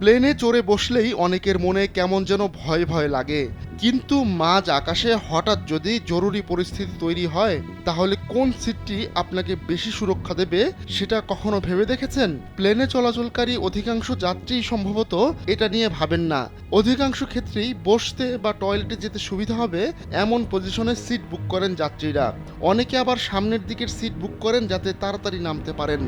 প্লেনে চড়ে বসলেই অনেকের মনে কেমন যেন ভয় ভয় লাগে। কিন্তু মাঝ আকাশে হঠাৎ যদি জরুরি পরিস্থিতি তৈরি হয়, তাহলে কোন সিটটি আপনাকে বেশি সুরক্ষা দেবে সেটা কখনো ভেবে দেখেছেন? প্লেনে চলাচলকারী অধিকাংশ যাত্রী সম্ভবত এটা নিয়ে ভাবেন না। অধিকাংশ ক্ষেত্রেই বসতে বা টয়লেটে যেতে সুবিধা হবে এমন পজিশনে সিট বুক করেন যাত্রীরা। অনেকে আবার সামনের দিকের সিট বুক করেন যাতে তাড়াতাড়ি নামতে পারেন।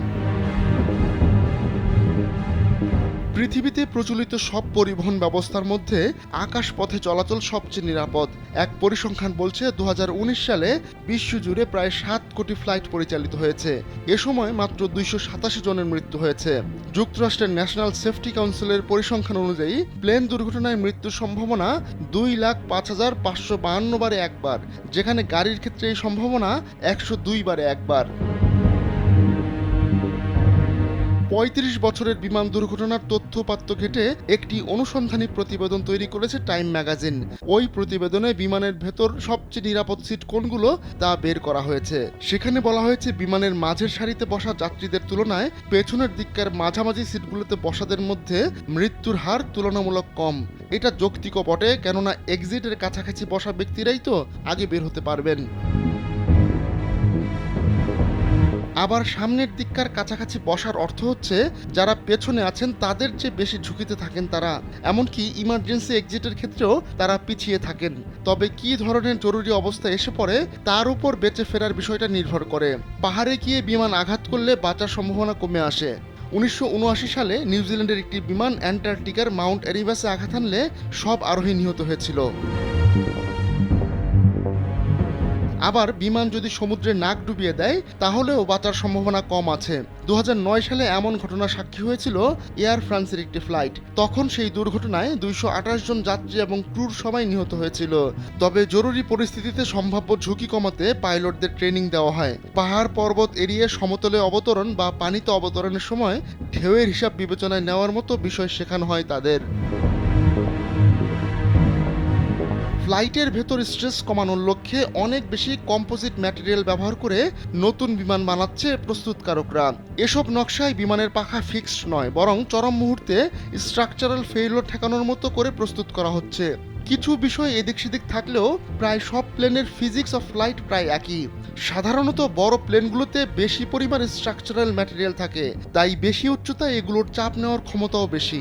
পৃথিবীতে প্রচলিত সব পরিবহন ব্যবস্থার মধ্যে আকাশ পথে চলাচল সবচেয়ে নিরাপদ। এক পরিসংখ্যান বলছে দু হাজার উনিশ সালে বিশ্বজুড়ে প্রায় সাত কোটি ফ্লাইট পরিচালিত হয়েছে। এ সময় মাত্র দুইশো সাতাশি জনের মৃত্যু হয়েছে। যুক্তরাষ্ট্রের ন্যাশনাল সেফটি কাউন্সিলের পরিসংখ্যান অনুযায়ী, প্লেন দুর্ঘটনায় মৃত্যুর সম্ভাবনা দুই লাখ পাঁচ হাজার পাঁচশো বাহান্ন বারে একবার, যেখানে গাড়ির ক্ষেত্রে এই সম্ভাবনা একশো দুই বারে একবার। পঁয়ত্রিশ বছরের বিমান দুর্ঘটনার তথ্যপাত্য ঘেটে একটি অনুসন্ধানী প্রতিবেদন তৈরি করেছে টাইম ম্যাগাজিন। ওই প্রতিবেদনে বিমানের ভেতর সবচেয়ে নিরাপদ সিট কোনগুলো তা বের করা হয়েছে। সেখানে বলা হয়েছে, বিমানের মাঝের সারিতে বসা যাত্রীদের তুলনায় পেছনের দিককার মাঝামাঝি সিটগুলোতে বসাদের মধ্যে মৃত্যুর হার তুলনামূলক কম। এটা যৌক্তিক বটে, কেননা এক্সিটের কাছাকাছি বসা ব্যক্তিরাই তো আগে বের হতে পারবেন। আবার সামনের দিককার কাছাকাছি বসার অর্থ হচ্ছে, যারা পেছনে আছেন তাদের চেয়ে বেশি ঝুঁকিতে থাকেন তারা। এমনকি ইমার্জেন্সি এক্সিটের ক্ষেত্রেও তারা পিছিয়ে থাকেন। তবে কি ধরনের জরুরি অবস্থা এসে পড়ে, তার উপর বেঁচে ফেরার বিষয়টা নির্ভর করে। পাহাড়ে গিয়ে বিমান আঘাত করলে বাঁচার সম্ভাবনা কমে আসে। উনিশশো উনআশি সালে নিউজিল্যান্ডের একটি বিমান অ্যান্টার্কটিকার মাউন্ট এরিবাসে আঘাত হানলে সব আরোহী নিহত হয়েছিল। আবার বিমান যদি সমুদ্রে নাক ডুবিয়ে দেয়, তাহলেও বাঁচার সম্ভাবনা কম আছে। দু হাজার নয় সালে এমন ঘটনা সাক্ষী হয়েছিল এয়ার ফ্রান্সের একটি ফ্লাইট। তখন সেই দুর্ঘটনায় দুইশো আটাশ জন যাত্রী এবং ক্রুর সবাই নিহত হয়েছিল। তবে জরুরি পরিস্থিতিতে সম্ভাব্য ঝুঁকি কমাতে পাইলটদের ট্রেনিং দেওয়া হয়। পাহাড় পর্বত এড়িয়ে সমতলে অবতরণ বা পানিতে অবতরণের সময় ঢেউয়ের হিসাব বিবেচনায় নেওয়ার মতো বিষয় শেখানো হয় তাদের। ফ্লাইটের ভেতর স্ট্রেস কমানোর লক্ষ্যে অনেক বেশি কম্পোজিট ম্যাটেরিয়াল ব্যবহার করে নতুন বিমান বানাচ্ছে প্রস্তুতকারকরা। এসব নকশায় বিমানের পাখা ফিক্সড নয়, বরং চরম মুহূর্তে স্ট্রাকচারাল ফেইলর ঠেকানোর মতো করে প্রস্তুত করা হচ্ছে। কিছু বিষয় এদিক সেদিক থাকলেও প্রায় সব প্লেনের ফিজিক্স অফ ফ্লাইট প্রায় একই। সাধারণত বড় প্লেনগুলোতে বেশি পরিমাণ স্ট্রাকচারাল ম্যাটেরিয়াল থাকে, তাই বেশি উচ্চতায় এগুলোর চাপ নেওয়ার ক্ষমতাও বেশি।